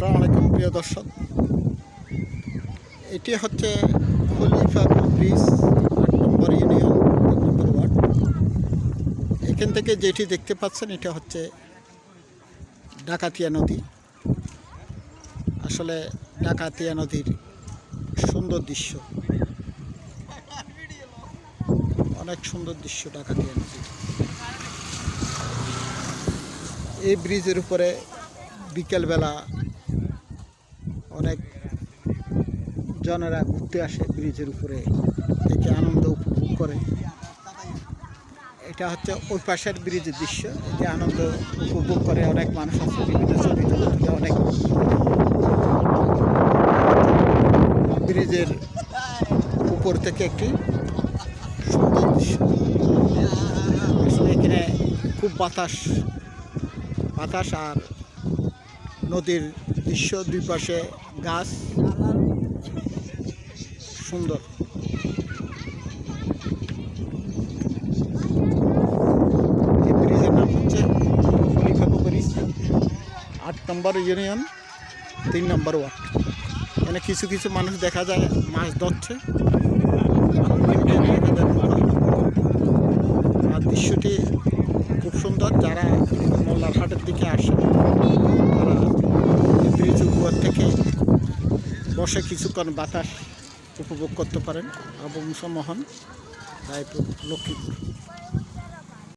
আসসালামু আলাইকুম, প্রিয় দর্শক। এটি হচ্ছে খলিফাপুর ব্রিজ আট নম্বর ইউনিয়ন তিন নম্বর ওয়ার্ড। এখান থেকে যেটি দেখতে পাচ্ছেন, এটা হচ্ছে ডাকাতিয়া নদী। আসলে ডাকাতিয়া নদীর সুন্দর দৃশ্য। অনেক সুন্দর দৃশ্য ডাকাতিয়া নদী। এই ব্রিজের উপরে বিকেলবেলা অনেক জনেরা ঘুরতে আসে ব্রিজের উপরে থেকে আনন্দ উপভোগ করে। এটা হচ্ছে ওই পাশের ব্রিজের দৃশ্য, এতে আনন্দ উপভোগ করে অনেক মানুষ আছে, বিভিন্ন ছবি অনেক ব্রিজের উপর থেকে একটি সুন্দর দৃশ্য। আসলে এখানে খুব বাতাস বাতাস আর নদীর দৃশ্য দুই পাশে গাছ। সুন্দর। এই ব্রিজের নাম হচ্ছে ব্রিজ আট নম্বর ইউনিয়ন, তিন নম্বর ওয়ার্ড। এখানে কিছু কিছু মানুষ দেখা যায়, মাছ ধরছে। আর দৃশ্যটি খুব সুন্দর, যারা মোল্লার হাটের দিকে আসে থেকে বসে কিছুক্ষণ বাতাস উপভোগ করতে পারেন। অবংশ মহন রায়পুর লক্ষ্মীপুর।